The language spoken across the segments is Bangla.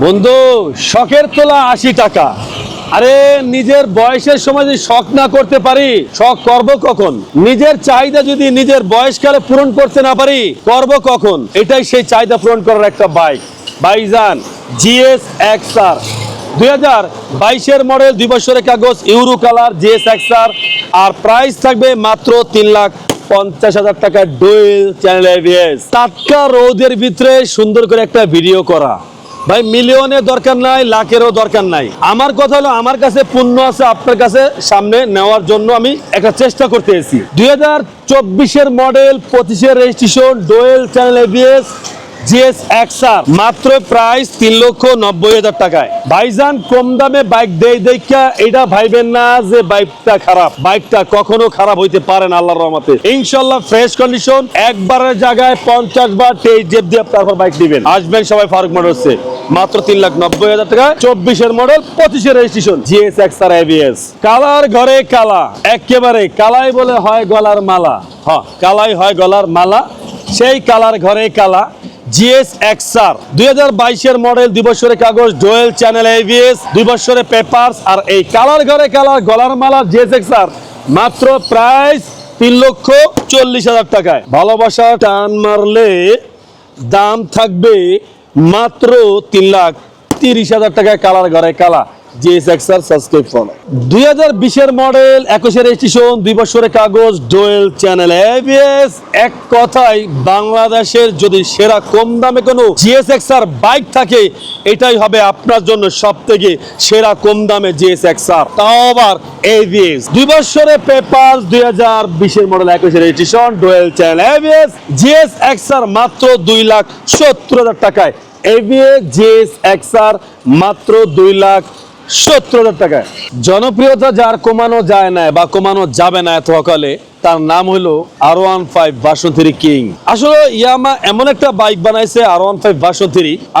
বন্ধু, শখের তোলা আশি টাকা। আরে, নিজের বয়সের সময় যদি শখ না করতে পারি, শখ করব কখন? নিজের চাহিদা যদি নিজের বয়সকালে পূরণ করতে না পারি, করব কখন? এটাই সেই চাহিদা পূরণ করার একটা বাইক। বাইজান জিএস এক্স আর দুই হাজার বাইশের মডেল, দুই বছরের কাগজ, euro colour, GS X R আর প্রাইস থাকবে মাত্র তিন লাখ পঞ্চাশ হাজার টাকা, ডুয়েল চ্যানেল এভিএস টাটকা রোদের ভিতরে সুন্দর করে একটা ভিডিও করা। ভাই মিলিয়নের দরকার নাই, লাখেরও দরকার নাই। আমার কথা হলো, আমার কাছে পূর্ণ আছে আপনার কাছে সামনে নেওয়ার জন্য আমি একটা চেষ্টা করতে এসেছি। দুই হাজার চব্বিশের মডেল পঁচিশের registration, dual channel ABS GS XR মাত্র প্রাইস তিন লক্ষ নব্বই হাজার টাকায়। ভাইজান, কম দামে বাইক দেই দেখা এটা ভাইবেন না যে বাইকটা খারাপ। বাইকটা কখনো খারাপ হইতে পারে না, আল্লাহর রহমতে। ইনশাল্লাহ ফ্রেশ কন্ডিশন, একবারের জায়গায় পঞ্চাশ বার তেইশ জেব দিয়ে তারপর বাইক দিবেন আসবেন সবাই ফারুক মোটরসে। মাত্র তিন লাখ নব্বই হাজার টাকা। চব্বিশের মডেল পঁচিশের registration GS XR ABS colour ঘরে কালা, একেবারে কালাই বলে হয় গলার মালা। হ, কালাই হয় গলার মালা। সেই কালার ঘরে কালা জিএস এক্সআর দুই হাজার বাইশের মডেল দুই বছরের কাগজ ডোয়েল চ্যানেল এভিএস দুই বছরের পেপারস আর এই কালার ঘরে কালার গলার মালা জিএস এক্সআর মাত্র প্রাইস তিন লক্ষ চল্লিশ হাজার টাকায়। ভালোবাসা টান মারলে দাম থাকবে মাত্র তিন লাখ তিরিশ হাজার টাকায় কালার ঘরে কালা। জিএস এক্সআর সাবস্ক্রাইব করো দুই হাজার বিশের মডেল একুশের রেজিস্ট্রেশন দুই বছরের কাগজ ডোয়েল চ্যানেল এবিএস এক কথায়, বাংলাদেশের যদি সেরা কম দামে কোনো জিএস এক্সআর বাইক থাকে, এটাই হবে আপনার জন্য সব থেকে সেরা কম দামে জিএস এক্সআর তাও আবার এবিএস দুই বছরের পেপার, দুই হাজার বিশের মডেল একুশের registration dual channel ABS GS XR মাত্র দুই লাখ সত্তর হাজার টাকায়। এবিএস জিএস এক্সআর মাত্র দুই লাখ সত্তর হাজার টাকায় জনপ্রিয়তা যার কমানো যায় না বা কমানো যাবে না এত সকালে তার নাম হলো আর ওয়ান ফাইভ কিং। আসলে ইয়ামা এমন একটা বাইক বানাইছে আর ওয়ান ফাইভ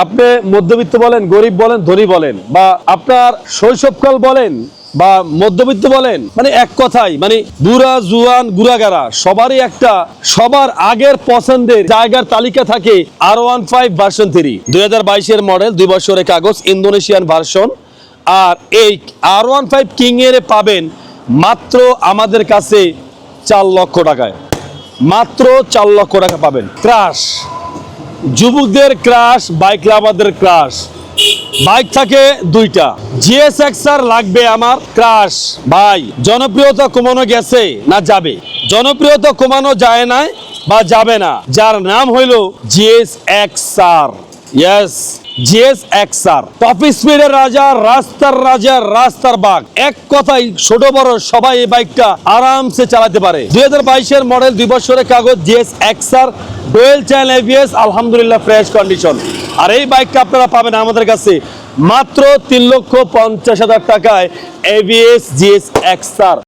আপনি মধ্যবিত্ত বলেন, গরিব বলেন, ধনী বলেন, বা আপনার শৈশবকাল বলেন, বা মধ্যবিত্ত বলেন মানে এক কথাই মানে বুড়া, জুয়ান গুড়াগারা সবারই একটা, সবার আগের পছন্দের জায়গার তালিকা থাকে R one five version three দুই হাজার বাইশের মডেল দুই বছরের কাগজ, ইন্দোনেশিয়ান ভার্সন আর এই আর ওয়ান ফাইভ কিং এর পাবেন মাত্র আমাদের কাছে চার লক্ষ টাকায়। মাত্র চার লক্ষ টাকা পাবেন। ক্রাশ যুবকদের ক্রাশ বাইক লাভারদের ক্রাশ বাইক থাকে দুইটা। জিএস এক্সআর লাগবে আমার ক্রাশ ভাই, জনপ্রিয়তা কমানো গেছে না যাবে? জনপ্রিয়তা কমানো যায় না বা যাবে না। যার নাম হইল GS XR yes GS XR top স্পিডের রাজা, রাস্তার রাজা, রাস্তার বাঘ। এক কথাই ছোট বড় সবাই এই বাইকটা আরামসে চালাতে পারে। দুই হাজার বাইশের মডেল, দুই বছরের কাগজ GS XR dual channel ABS, আলহামদুলিল্লাহ, ফ্রেশ কন্ডিশন। আর এই বাইকটা আপনারা পাবেন আমাদের কাছে মাত্র তিন লক্ষ পঞ্চাশ হাজার টাকায় এভিএস জিএস এক্সআর